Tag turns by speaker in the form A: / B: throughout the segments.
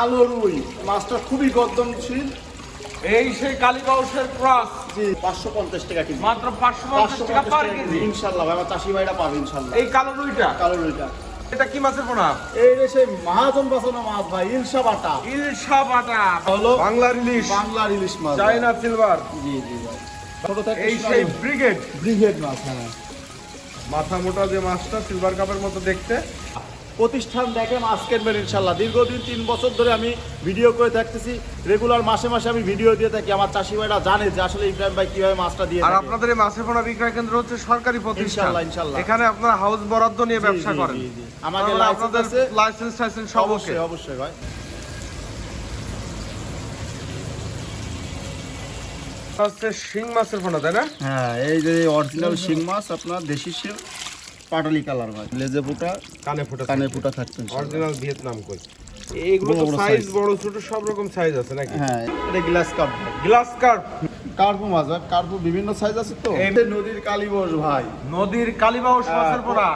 A: কালো রুই মাছটা খুবই
B: এই সেই কালীবাউসের ক্রস।
A: জি পাঁচশো পঞ্চাশ টাকা কেজি।
B: মাত্র পাঁচশো পঞ্চাশ টাকা পার কেজি।
A: ইনশাল্লাহ আমার চাষি ভাইরা পাবে ইনশাল্লাহ।
B: এই কালো রুইটা?
A: কালো রুইটা।
B: এটা কি মাছের পোনা?
A: এই যে সেই মহাজন বাঁচানো মাছ ভাই ইলশা বাটা।
B: ইলশা বাটা।
A: হলো
B: বাংলার ইলিশ।
A: বাংলার ইলিশ মাছ
B: চাইনা সিলভার।
A: জি জি ভাই ছোট থেকে
B: এই সেই ব্রিগেড।
A: ব্রিগেড মাছ হ্যাঁ।
B: মাথা মোটা যে মাছটা সিলভার কাপের মতো দেখতে।
A: প্রতিষ্ঠান দেখে মাছ কিনবেন ইনশাল্লাহ। দীর্ঘদিন তিন বছর ধরে আমি ভিডিও করে থাকতেছি। রেগুলার মাসে মাসে আমি ভিডিও দিয়ে থাকি। আমার চাষি ভাইরা জানে যে আসলে ইব্রাহিম ভাই কীভাবে মাছটা দিয়ে
B: আর আপনাদের এই মাছের পোনা বিক্রয় কেন্দ্র হচ্ছে সরকারি প্রতিষ্ঠান।
A: ইনশাল্লাহ, ইনশাল্লাহ।
B: এখানে আপনারা হাউস বরাদ্দ নিয়ে ব্যবসা করেন।
A: আমাদের
B: মানে
A: লাইসেন্স
B: লাইসেন্স টাইসেন্স সব ওকে?
A: অবশ্যই অবশ্যই ভাই
B: হচ্ছে শিং মাছের পোনা তাই না?
A: হ্যাঁ এই যে অরিজিনাল শিং মাছ আপনার দেশি শিং। পাটালি কালার ভাই লেজে ফুটা
B: কানে ফোটা
A: কানে ফুটা থাকতেন
B: অরিজিনাল ভিয়েতনাম কই? এইগুলো তো সাইজ বড় ছোট সব রকম সাইজ আছে নাকি?
A: হ্যাঁ। এটা গ্লাস কাপ
B: গ্লাস কার্প
A: কার্পু মাছ ভাই কার্পু বিভিন্ন সাইজ আছে তো।
B: এই-
A: এই নদীর কালীবস ভাই।
B: নদীর কালীবাউস
A: হ্যাঁ,
B: মাছের পোনা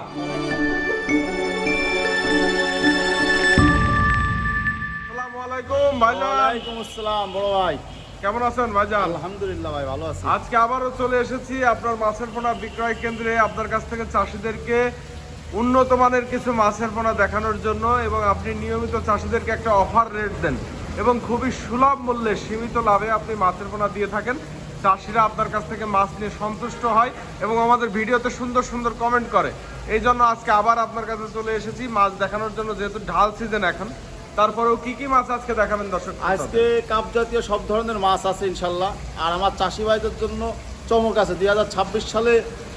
B: আসসালামু আলাইকুম ভাইজান
A: ওয়ালাইকুম আসসালাম বড় ভাই।
B: কেমন আছেন ভাইজান?
A: আলহামদুলিল্লাহ ভাই ভালো আছি।
B: আজকে আবারও চলে এসেছি আপনার মাছের পোনা বিক্রয় কেন্দ্রে আপনার কাছ থেকে চাষিদেরকে উন্নত মানের কিছু মাছের পোনা দেখানোর জন্য এবং আপনি নিয়মিত চাষিদেরকে একটা অফার রেট দেন এবং খুবই সুলভ মূল্যে সীমিত লাভে আপনি মাছের পোনা দিয়ে থাকেন। চাষিরা আপনার কাছ থেকে মাছ নিয়ে সন্তুষ্ট হয় এবং আমাদের ভিডিওতে সুন্দর সুন্দর কমেন্ট করে। এই জন্য আজকে আবার আপনার কাছে চলে এসেছি মাছ দেখানোর জন্য যেহেতু ঢাল সিজন এখন। তারপরেও কি কি মাছ আজকে দেখাবেন দর্শক
A: আজকে কাপ জাতীয় সব ধরনের মাছ আছে ইনশাল্লাহ। আর আমার চাষি ভাইদের জন্য চমক আছে। দু হাজার ছাব্বিশ সালে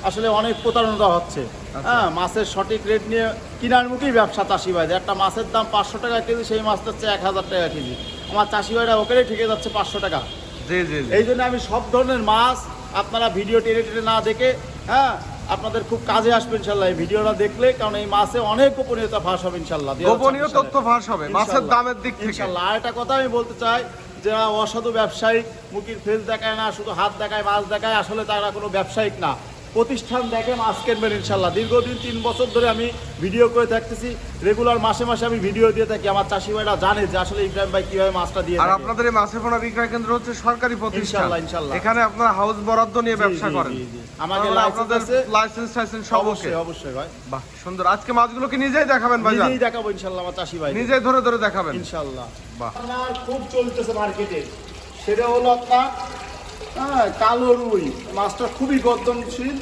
A: আসলে অনেক প্রতারণা হচ্ছে। হ্যাঁ মাছের সঠিক রেট নিয়ে কিনার মুখেই ব্যবসা চাষি ভাইদের একটা মাছের দাম পাঁচশো টাকা কেজি সেই মাছটা হচ্ছে এক হাজার টাকা কেজি। আমার চাষি ভাইরা ওখানেই ঠিকে যাচ্ছে পাঁচশো টাকা।
B: জি জি জি।
A: এই জন্য আমি সব ধরনের মাছ আপনারা ভিডিও টেনে টেনে না দেখে হ্যাঁ আপনাদের খুব কাজে আসবে ইনশাল্লাহ এই ভিডিওটা দেখলে কারণ এই মাসে অনেক গোপনীয়তা ফাঁস হবে ইনশাল্লাহ। 2026
B: গোপনীয় তথ্য ফাঁস হবে মাছের দামের দিক থেকে।
A: ইনশাল্লাহ। আর একটা কথা আমি বলতে চাই যারা অসাধু ব্যবসায়ী মুখির ফেল দেখায় না শুধু হাত দেখায় মাছ দেখায় আসলে তারা কোনো ব্যবসায়িক না। প্রতিষ্ঠান দেখে মাছ কিনবেন ইনশাল্লাহ। দীর্ঘদিন তিন বছর ধরে আমি ভিডিও করে থাকতেছি। রেগুলার মাসে মাসে আমি ভিডিও দিয়ে থাকি। আমার চাষি ভাইরা জানে যে আসলে ইব্রাহিম ভাই কীভাবে মাছটা দিয়ে
B: আর আপনাদের এই মাছের পোনা বিক্রয় কেন্দ্র হচ্ছে সরকারি প্রতিষ্ঠান।
A: ইনশাল্লাহ, ইনশাল্লাহ।
B: এখানে আপনারা হাউস বরাদ্দ নিয়ে ব্যবসা করেন।
A: আমাদের লাইসেন্স
B: লাইসেন্স সব
A: অবশ্যই অবশ্যই ভাই।
B: বাহ সুন্দর। আজকে মাছগুলো কি নিজেই দেখাবেন ভাই
A: নিজেই দেখাবো ইনশাল্লাহ আমার চাষি ভাই।
B: নিজেই ধরে ধরে দেখাবেন।
A: ইনশাল্লাহ।
B: বাহ।
A: খুব চলতেছে মার্কেটে সেটা হলো আপনার হ্যাঁ কালো রুই। মাছটা খুবই গদ্দনশীল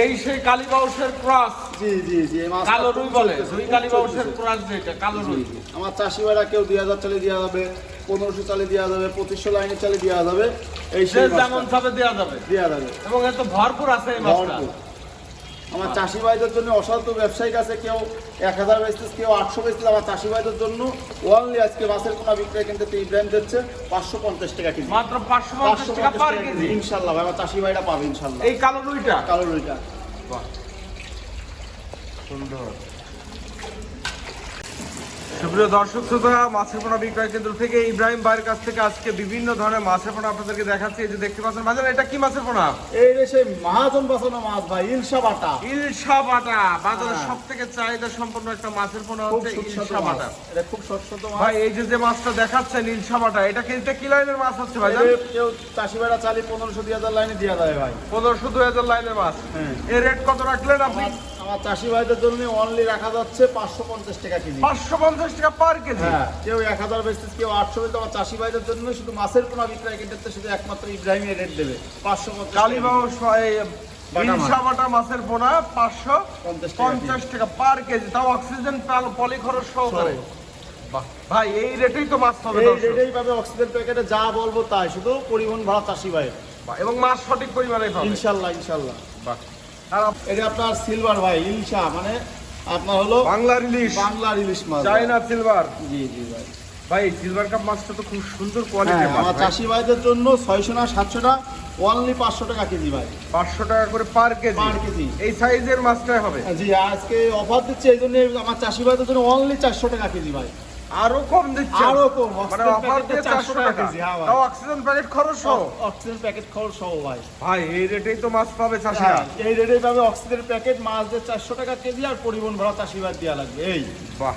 B: এই সেই কালীবাউসের ক্রস
A: জি জি জি
B: কালো রুই বলে। রুই কালীবাউসের। ক্রস যেটা কালো রুই।
A: আমার চাষি ভাইরা কেউ দুই হাজার চালে দেওয়া যাবে পনেরোশো চালে দেওয়া যাবে পঁচিশশো লাইনে চালে দেওয়া যাবে এই সেই
B: যেমন চাপে দেওয়া যাবে।
A: দেওয়া যাবে।
B: এবং এত ভরপুর আছে এই মাছটা।
A: আমার চাষি ভাইদের জন্য অসাধু ব্যবসায়িক আছে কেউ এক হাজার বেচতেছে কেউ আটশো বেচতেছে আমার চাষি ভাইদের জন্য ওয়ানলি আজকে বাসের কোনো বিক্রয় কিনতে ইব্রাহিম দিচ্ছে পাঁচশো পঞ্চাশ টাকা কেজি।
B: মাত্র পাঁচশো
A: পাঁচশো
B: টাকা
A: পঞ্চাশ
B: কেজি।
A: কেজি। ইনশাল্লাহ ভাই, আমার চাষি ভাইরা পাবে ইনশাল্লাহ।
B: এই কালো রুইটা?
A: কালো রুইটা।
B: বাহ। সুন্দর। সুপ্রিয় দর্শক শ্রোতা মাছের পোনা বিক্রয় কেন্দ্র থেকে ইব্রাহিম ভাইয়ের কাছ থেকে আজকে বিভিন্ন ধরনের মাছের পোনা আপনাদেরকে দেখাচ্ছি। এই যে দেখতে পাচ্ছেন ভাইজান এটা কি মাছের পোনা?
A: এই যে সেই মহাজন বাঁচানো মাছ ভাই ইলশা বাটা।
B: ইলশা বাটা বাজারে
A: হ্যাঁ।
B: সব থেকে চাহিদা সম্পন্ন একটা মাছের পোনা হচ্ছে ইলশা বাটা।
A: এটা খুব সুস্বাদু মাছ।
B: ভাই এই যে যে মাছটা দেখাচ্ছেন ইলশা বাটা এটা কিনতে কি লাইনের মাছ হচ্ছে
A: এর কেউ চাষি ভাইরা চালি পনেরোশো দুই হাজার লাইনে দেওয়া যাবে ভাই।
B: পনেরোশো দুই হাজার লাইনের মাছ।
A: হ্যাঁ।
B: এর রেট কত রাখলেন আপনি?
A: আমার চাষি ভাইদের জন্য অনলি রাখা যাচ্ছে পাঁচশো পঞ্চাশ টাকা কেজি।
B: পাঁচশো পঞ্চাশ টাকা পার কেজি?
A: হ্যাঁ কেউ এক হাজার বেচতেছে কেউ আটশো বেচতে আমার চাষি ভাইদের জন্য শুধু মাছের পোনা বিক্রয় শুধু একমাত্র রেট দেবে পাঁচশো পঞ্চাশ
B: কালীবাবু
A: বাটা মাছ।
B: ইলশা বাটা মাছের পোনা পাঁচশো
A: পঞ্চাশ টাকা
B: পার কেজি। তাও অক্সিজেন পলি খরচ সহকারে। বাহ ভাই এই রেটেই তো মাছ
A: এই। রেটেই পাবে অক্সিজেন প্যাকেটে যা বলব তাই শুধু পরিবহন ভাড়া চাষি ভাই
B: এবং মাছ সঠিক পরিমাণে পাবে।
A: ইনশাল্লাহ ইনশাল্লাহ।
B: বাহ।
A: এটা আপনার সিলভার ভাই ইলশা মানে আপনার হলো
B: বাংলার ইলিশ।
A: বাংলার ইলিশ মাছ।
B: চাইনা সিলভার
A: জি জি ভাই।
B: ভাই সিলভার কাপ মাছটা তো খুব সুন্দর
A: হ্যাঁ
B: কোয়ালিটির মাছ
A: আমার চাষি ভাইদের জন্য ছয়শো না সাতশো না অনলি পাঁচশো টাকা কেজি ভাই।
B: পাঁচশো টাকা করে পার কেজি।
A: পার কেজি।
B: এই সাইজের মাছটাই হবে।
A: জি আজকে অফার দিচ্ছে এই জন্য আমার চাষি ভাইদের জন্য অনলি চারশো টাকা কেজি ভাই।
B: আরও কম দিচ্ছে।
A: আরও কম,
B: মানে অফার দিয়ে
A: 400
B: টাকা
A: কেজি, হ্যাঁ।
B: তাও অক্সিজেন প্যাকেট খরচ সহ।
A: অক্সিজেন প্যাকেট খরচ সহ ভাই।
B: ভাই এই রেটেই তো মাছ পাবে চাষিরা।
A: হ্যাঁ, এই রেটে পাবে অক্সিজেন প্যাকেট মাছ দিয়ে চারশো টাকা কেজি আর পরিবহন ভাড়া চাষি ভাই দেওয়া লাগবে। এই।
B: বাহ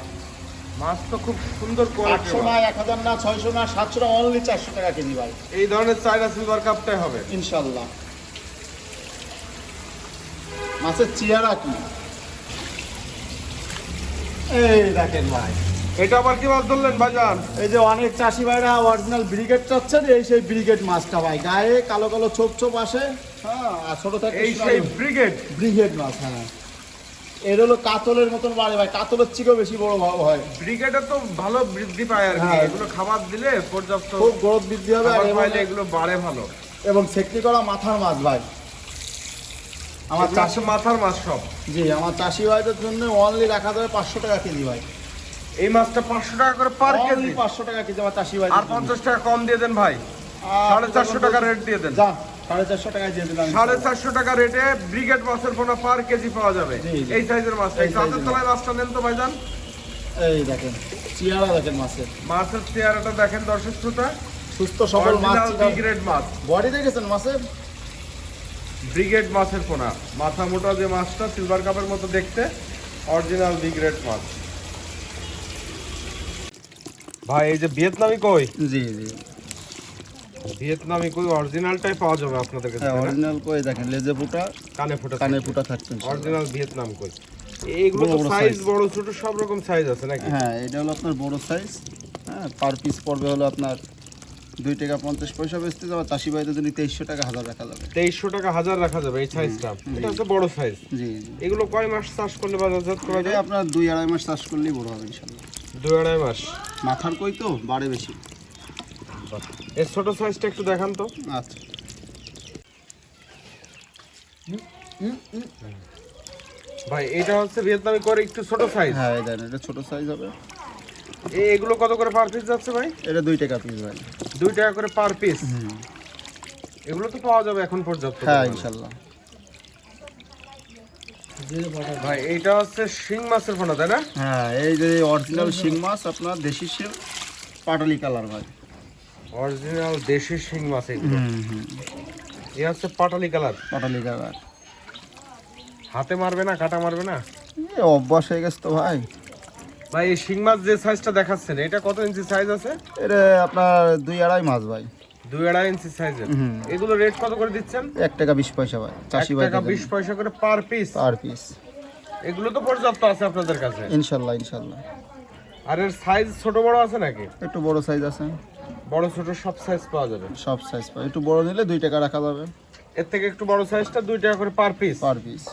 B: মাছ তো খুব সুন্দর কোয়ালিটি
A: না এক হাজার না ছয়শো না সাতশো না অনলি চারশো টাকা কেজি ভাই।
B: এই ধরনের চাইনা সিলভার কাপটাই হবে।
A: ইনশাল্লাহ। মাছের চেহারা কি? এই দেখেন ভাই।
B: এটা আবার কি মাছ ধরলেন ভাইজান?
A: এই যে অনেক চাষি ভাইরা অরিজিনাল ব্রিগেড চাচ্ছেন এই সেই ব্রিগেড মাছটা ভাই। গায়ে কালো কালো ছোপ ছোপ আসে। হ্যাঁ। আর ছোট থেকে
B: এই সেই ব্রিগেড
A: ব্রিগেড মাছ হ্যাঁ। এর হলো কাতলের মতন বাড়ে ভাই। কাতলের চেয়েও বেশি বড় ভাব হয়।
B: ব্রিগেডে তো ভালো বৃদ্ধি পায় আর কি।
A: হ্যাঁ।
B: এগুলো খাবার দিলে পর্যাপ্ত
A: খুব গ্রোথ বৃদ্ধি হবে আর
B: পাইলে এগুলো বাড়ে ভালো।
A: এবং সেকটি করা মাথার মাছ ভাই। আমার চাষি
B: মাথার মাছ সব।
A: জি আমার চাষি ভাইদের জন্য অনলি রাখা যাবে পাঁচশো টাকা কেজি ভাই।
B: এই মাছটা পাঁচশো টাকা করে পার কেজি।
A: পাঁচশো টাকা কেজি আমার চাষি ভাই।
B: আর পঞ্চাশ টাকা কম দিয়ে দেন ভাই। সাড়ে চারশো টাকা রেট দিয়ে দেন।
A: সাড়ে চারশো টাকায় দিয়ে দিলাম।
B: সাড়ে চারশো টাকা রেটে ব্রিগেড মাছের পোনা পার কেজি পাওয়া যাবে। এই সাইজের মাছটা
A: এই
B: তলায় মাছটা নেন তো ভাইজান।
A: এই দেখেন চেহারা দেখেন মাছের।
B: মাছের চেহারাটা দেখেন দর্শক শ্রোতা।
A: সুস্থ সবল মাছ
B: ব্রিগেড মাছ।
A: বডি দেখেছেন মাছের?
B: ব্রিগেড মাছের পোনা। মাথা মোটা যে মাছটা সিলভার কাপের মতো দেখতে অরিজিনাল ব্রিগেড মাছ। ভাই এই যে ভিয়েতনামি কই?
A: জি জি।
B: ভিয়েতনামি কই? অরিজিনালটাই পাওয়া যাবে আপনাদের কাছে
A: হ্যাঁ? অরিজিনাল কই? দেখেন লেজে ফুটা
B: কানে ফোটা
A: কানে ফুটা থাকছেন
B: অরিজিনাল ভিয়েতনাম কই? এইগুলো তো সাইজ বড় ছোট সব রকম সাইজ আছে নাকি?
A: হ্যাঁ এটা হলো আপনার বড় সাইজ হ্যাঁ পার পিস পড়বে হলো আপনার দুই টাকা পঞ্চাশ পয়সা বেচতে যাবে চাষি ভাইদের জন্য তেইশশো টাকা হাজার রাখা যাবে।
B: তেইশশো টাকা হাজার রাখা যাবে এই সাইজটা এটা হচ্ছে বড় সাইজ
A: জি জি।
B: এগুলো কয় মাস চাষ করলে বাজারজাত করা যায়?
A: আপনার দুই আড়াই মাস চাষ করলেই বড় হবে ইনশাল্লাহ
B: দুই আড়াই মাস।
A: মাথার কই তো? বাড়ে বেশি।
B: এর ছোট সাইজটা একটু দেখান তো।
A: আচ্ছা।
B: ভাই এটা হচ্ছে ভিয়েতনামি করে একটু ছোট সাইজ
A: হ্যাঁ এই দেখেন এটা ছোট সাইজ হবে।
B: এগুলো কত করে পার পিস যাচ্ছে ভাই?
A: এটা দুই টাকা পিস ভাই।
B: দুই টাকা করে পার পিস এগুলো তো পাওয়া যাবে এখন পর্যন্ত।
A: হ্যাঁ ইনশাল্লাহ।
B: ভাই এইটা হচ্ছে শিং মাছের পোনা তাই না?
A: হ্যাঁ এই যে অরিজিনাল শিং মাছ আপনার দেশি শিং পাটালি কালার ভাই।
B: অরিজিনাল দেশি শিং মাছ এগুলো।
A: হুম হুম।
B: এই হচ্ছে পাটালি কালার।
A: পাটালি কালার।
B: হাতে মারবে না কাটা মারবে না?
A: এই অভ্যাস হয়ে গেছে তো ভাই।
B: ভাই এই শিং মাছ যে সাইজটা দেখাচ্ছেন এটা কত ইঞ্চি সাইজ আছে?
A: এটা আপনার দুই আড়াই মাছ ভাই।
B: দুই আড়াই ইঞ্চি সাইজের। এগুলো রেট কত করে দিচ্ছেন?
A: এক টাকা বিশ পয়সা ভাই চাষি ভাই
B: টাকা বিশ পয়সা করে পার পিস
A: পার পিস
B: এগুলো তো পর্যাপ্ত আছে আপনাদের কাছে।
A: ইনশাল্লাহ ইনশাল্লাহ।
B: আর এর সাইজ ছোট বড় আছে নাকি?
A: একটু বড় সাইজ আছে।
B: বড় ছোট সব সাইজ পাওয়া যাবে।
A: সব সাইজ পাই একটু বড় নিলে দুই টাকা রাখা যাবে।
B: এর থেকে একটু বড় সাইজটা দুই টাকা করে পার পিস
A: পার পিস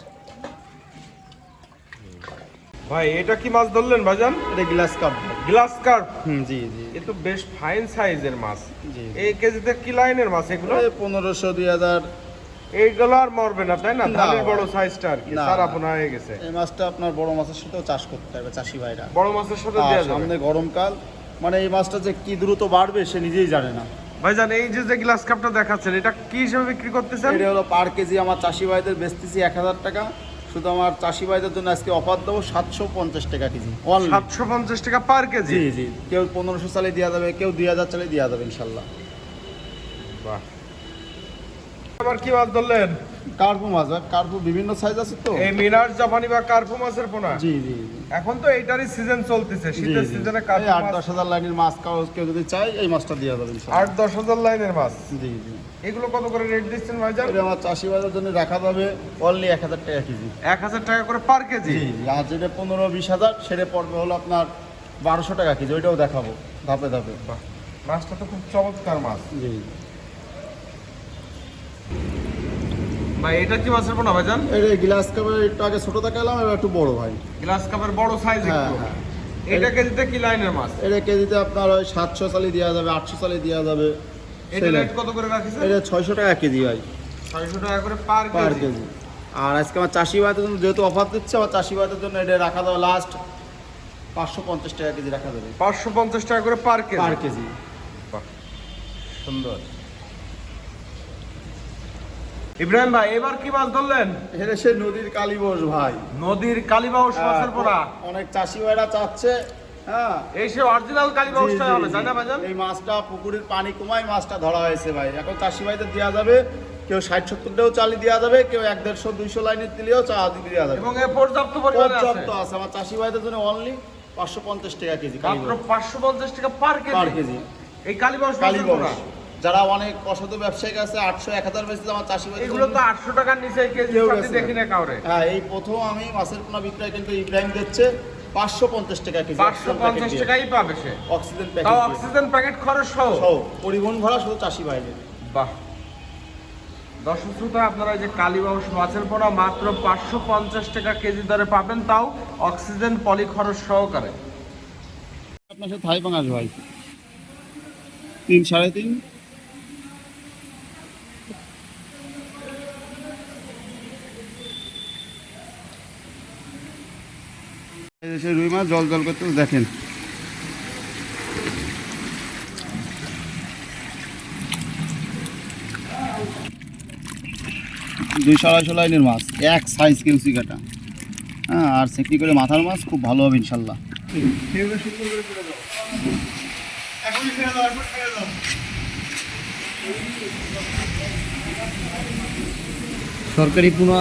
B: ভাই এটা কি মাছ ধরলেন ভাইজান?
A: এটা গ্লাস কাপ
B: গ্লাস কার্প।
A: জি জি
B: এ তো বেশ ফাইন সাইজের মাছ।
A: জি
B: এই কেজিতে কি লাইনের মাছ এগুলো?
A: পনেরোশো দুই হাজার।
B: এইগুলো আর মরবে না তাই না। ধানের বড় সাইজটা আর কি। সারা পোনা হয়ে গেছে।
A: এই মাছটা আপনার বড় মাছের সাথেও চাষ করতে হবে চাষি ভাইরা।
B: বড় মাছের সাথে দেওয়া যাবে।
A: সামনে গরমকাল। মানে এই মাছটা যে কি দ্রুত বাড়বে সে নিজেই জানে না।
B: ভাইজান এই যে যে গ্লাস কাপটা দেখাচ্ছেন এটা কি হিসেবে বিক্রি করতেছেন?
A: এটা হলো পার কেজি আমার চাষি ভাইদের বেচতেছি এক হাজার টাকা। শুধু আমার চাষি ভাইদের জন্য আজকে অফার দেবো সাতশো পঞ্চাশ টাকা কেজি।
B: সাতশো পঞ্চাশ টাকা পার কেজি?
A: জি জি। কেউ পনেরোশো চালে দেওয়া যাবে কেউ দুই হাজার চালে দেওয়া যাবে ইনশাল্লাহ।
B: বাহ। আবার কি বাদ ধরলেন?
A: কার্পু মাছ কার্পু বিভিন্ন সাইজ আছে তো।
B: এই মিনার জাপানি বা কার্পু মাছের পোনা?
A: জি জি
B: এখন তো এইটারই সিজন চলতেছে। শীতের সিজনে কার্পু
A: আট দশ হাজার লাইনের মাছ কাউ কেউ যদি চায় এই মাছটা যাবে ইনশাল্লাহ।
B: আট দশ হাজার লাইনের মাছ?
A: জি জি।
B: এগুলো কত করে রেট দিচ্ছেন ভাইজান?
A: এটা আমার চাষি ভাইদের জন্য রাখা যাবে অনলি এক হাজার টাকা কেজি।
B: এক হাজার টাকা করে পার কেজি?
A: আর যেটা পনেরো বিশ হাজার সেটা পড়বে হলো আপনার বারোশো টাকা কেজি ওইটাও দেখাবো ধাপে ধাপে।
B: মাছটা তো খুব চমৎকার মাছ।
A: জি।
B: ভাই এটা কি মাছের পোনা ভাইজান?
A: এই গ্লাস কাপের একটু আগে ছোটো দেখালাম এবার একটু বড় ভাই।
B: গ্লাস কাপের বড় সাইজ
A: হ্যাঁ,
B: একটু।
A: হ্যাঁ।
B: এটা কেজিতে কি লাইনের মাছ?
A: এটা কেজিতে আপনার ওই সাতশো চালি দেওয়া যাবে আটশো চালি দেওয়া যাবে।
B: এটা রেট কত করে রাখিছেন?
A: এটা ছয়শো টাকা কেজি ভাই।
B: ছয়শো টাকা করে পার
A: পার
B: কেজি।
A: আর আজকে আমার চাষি ভাইদের জন্য যেহেতু অফার দিচ্ছে আমার চাষি ভাইদের জন্য এটা রাখা যাবে লাস্ট পাঁচশো পঞ্চাশ টাকা কেজি রাখা যাবে।
B: পাঁচশো পঞ্চাশ টাকা করে পার কেজি।
A: পার কেজি
B: সুন্দর। ইব্রাহিম ভাই এবার কি মাছ ধরলেন?
A: এটা সে নদীর কালীবোস ভাই।
B: নদীর কালীবাউস মাছের পোনা
A: অনেক চাষি ভাইরা চাচ্ছে হ্যাঁ।
B: এই সে অরিজিনাল কালীবাউসটা
A: জি, জি,
B: হবে
A: জি।
B: ভাইজান?
A: এই মাছটা পুকুরের পানি কমায় মাছটা ধরা হয়েছে ভাই। এখন চাষি ভাইদের দেওয়া যাবে কেউ ষাট সত্তর টাকাও চালি দেওয়া যাবে কেউ এক দেড়শো দুইশো লাইনের দিলেও চা দেওয়া যাবে।
B: এবং পর্যাপ্ত আছে?
A: পর্যাপ্ত আছে আমার চাষি ভাইদের জন্য অনলি পাঁচশো পঞ্চাশ টাকা কেজি
B: পাঁচশো পঞ্চাশ টাকা পার কেজি। এই
A: যারা অনেক অসাধু ব্যবসায়িক আছে আটশো এক হাজার বেশি আমার চাষি ভাই
B: এগুলো তো আটশো টাকার নিচে কেজি দেখি
A: না।
B: কাউরে।
A: হ্যাঁ এই প্রথম আমি মাছের পোনা বিক্রয় কিন্তু ইব্রাহিম দিচ্ছে পাঁচশো পঞ্চাশ টাকা কেজি
B: পাঁচশো পঞ্চাশ টাকাই পাবে সে।
A: অক্সিজেন প্যাকেট
B: অক্সিজেন প্যাকেট খরচ সহ?
A: সহ পরিবহন ভাড়া শুধু চাষি বাইরে
B: বাহ। দর্শক শ্রোতা আপনারা এই যে কালীবাউস মাছের পোনা মাত্র পাঁচশো পঞ্চাশ টাকা কেজি দরে পাবেন তাও অক্সিজেন পলি খরচ সহকারে।
A: আপনার সাথে থাই পাঙাশ ভাই। তিন সাড়ে তিন? দেশে রুই মাছ, জল জল করতে দেখেন। দুইশো আড়াইশো লাইনের মাছ, এক সাইজ কেউসি কাটা। হ্যাঁ আর সেকনি করে মাথার মাছ খুব ভালো হবে, ইনশাল্লাহ।
C: সরকারি পুনা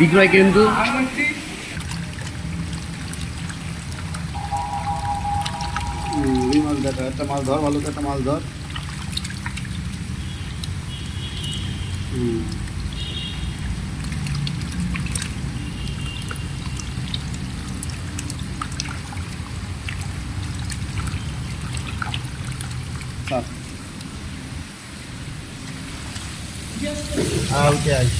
C: বিক্রয় কেন্দ্র।
A: দেখা একটা মাছ ধর ভালো করে একটা মাছ ধর হুম। চাপ। Ah, okay.